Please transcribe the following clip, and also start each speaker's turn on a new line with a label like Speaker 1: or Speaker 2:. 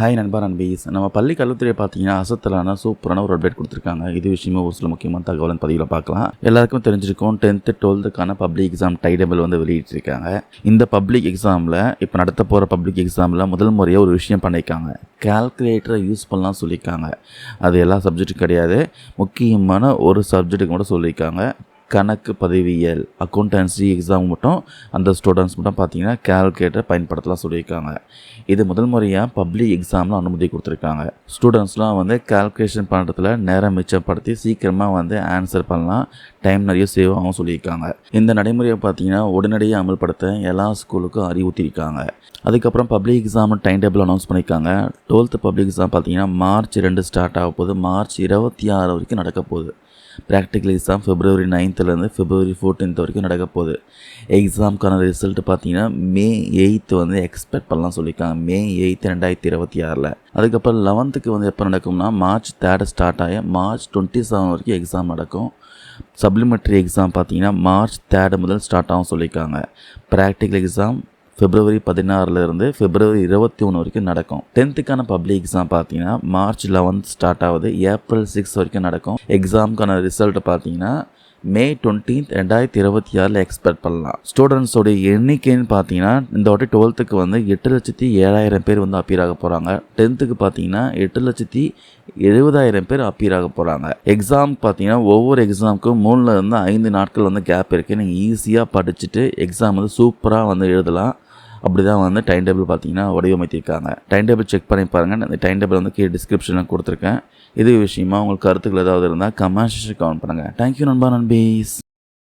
Speaker 1: Hi நண்பா நண்பீஸ் நம்ம பள்ளி கல்வித்துறையை பார்த்தீங்கன்னா அசத்தலான சூப்பரான ஒரு அப்டேட் கொடுத்துருக்காங்க. இது விஷயமா ஒரு சில முக்கியமான தகவல் பதிவில் பார்க்கலாம். எல்லாருக்கும் தெரிஞ்சிருக்கும் டென்த்து டுவெல்த்துக்கான பப்ளிக் எக்ஸாம் டைடபிள் வந்து வெளியிட்டிருக்காங்க. இந்த பப்ளிக் எக்ஸாமில் இப்போ நடத்த போகிற பப்ளிக் எக்ஸாமில் முதல் முறையாக ஒரு விஷயம் பண்ணியிருக்காங்க கால்குலேட்டரை யூஸ் பண்ணலாம் சொல்லியிருக்காங்க அது எல்லா சப்ஜெக்ட்டும் கிடையாது. முக்கியமான ஒரு சப்ஜெக்ட்டுக்கு மட்டும் சொல்லியிருக்காங்க கணக்கு பதவியியல் அக்கௌண்டன்சி எக்ஸாம் மட்டும் அந்த ஸ்டூடெண்ட்ஸ் மட்டும் பார்த்தீங்கன்னா கேல்குலேட்டர் பயன்படுத்தலாம் சொல்லியிருக்காங்க. இது முதல் முறையாக பப்ளிக் எக்ஸாமில் அனுமதி கொடுத்துருக்காங்க. ஸ்டூடெண்ட்ஸ்லாம் வந்து கால்குலேஷன் பண்ணுறதுல நேரம் மிச்சப்படுத்தி சீக்கிரமாக வந்து ஆன்சர் பண்ணலாம். டைம் நிறைய சேவ் ஆகும் சொல்லியிருக்காங்க. இந்த நடைமுறையை பார்த்தீங்கன்னா உடனடியாக அமல்படுத்த எல்லா ஸ்கூலுக்கும் அறிவுறுத்தியிருக்காங்க. அதுக்கப்புறம் public exam time table announce பண்ணியிருக்காங்க. டுவெல்த்து பப்ளிக் எக்ஸாம் பார்த்தீங்கன்னா மார்ச் ரெண்டு ஸ்டார்ட் ஆக போகுது மார்ச் இருபத்தி ஆறு வரைக்கும் நடக்க போகுது ப்ராக்டிக்கல் எக்ஸாம் பிப்ரவரி நைன்த்துலேருந்து ஃபிப்ரவரி ஃபோர்டீன்த் வரைக்கும் நடக்க போகுது எக்ஸாம்க்கான ரிசல்ட் பார்த்தீங்கன்னா மே எயித்து வந்து எக்ஸ்பெக்ட் பண்ணலாம் சொல்லியிருக்காங்க. மே எயித்து ரெண்டாயிரத்தி இருபத்தி ஆறில். அதுக்கப்புறம் லெவன்த்துக்கு வந்து எப்போ நடக்கும்னா மார்ச் தேர்ட் ஸ்டார்ட் ஆகி மார்ச் டுவெண்ட்டி செவன் வரைக்கும் எக்ஸாம் நடக்கும். சப்ளிமெண்ட்ரி எக்ஸாம் பார்த்தீங்கன்னா மார்ச் தேர்டு முதல் ஸ்டார்ட் ஆகும் சொல்லியிருக்காங்க. ப்ராக்டிக்கல் எக்ஸாம் பிப்ரவரி பதினாறுலேருந்து பிப்ரவரி இருபத்தி ஒன்று வரைக்கும் நடக்கும். டென்த்துக்கான பப்ளிக் எக்ஸாம் பார்த்தீங்கன்னா மார்ச் லெவன்த் ஸ்டார்ட் ஆகுது. ஏப்ரல் சிக்ஸ் வரைக்கும் நடக்கும். எக்ஸாமுக்கான ரிசல்ட் பார்த்தீங்கன்னா மே டுவெண்ட்டீன்த் ரெண்டாயிரத்தி இருபத்தி ஆறில் எக்ஸ்பெக்ட் பண்ணலாம். ஸ்டூடெண்ட்ஸோடைய எண்ணிக்கைன்னு பார்த்தீங்கன்னா இந்த வாட்டி டுவெல்த்துக்கு வந்து எட்டு லட்சத்தி ஏழாயிரம் பேர் வந்து அப்பீர் ஆக போகிறாங்க டென்த்துக்கு பார்த்தீங்கன்னா எட்டு லட்சத்தி எழுபதாயிரம் பேர் அப்பீர் ஆக போகிறாங்க எக்ஸாம் பார்த்தீங்கன்னா ஒவ்வொரு எக்ஸாமுக்கும் மூணுலேருந்து ஐந்து நாட்கள் வந்து கேப் இருக்குது நீங்கள் ஈஸியாக படிச்சுட்டு எக்ஸாம் வந்து சூப்பராக வந்து எழுதலாம். அப்படி தான் வந்து டைம் டேபிள் பார்த்தீங்கன்னா வடிவமைத்திருக்காங்க. டைம் டேபிள் செக் பண்ணி பாருங்கள் அந்த டைம் டேபிள் வந்து கீழே டிஸ்கிரிப்ஷனில் கொடுத்துருக்கேன். இது விஷயமா உங்களுக்கு கருத்துக்கள் ஏதாவது இருந்தால் கமெண்ட் கமெண்ட் பண்ணுங்கள் தேங்க்யூ நண்பா நண்பீஸ்.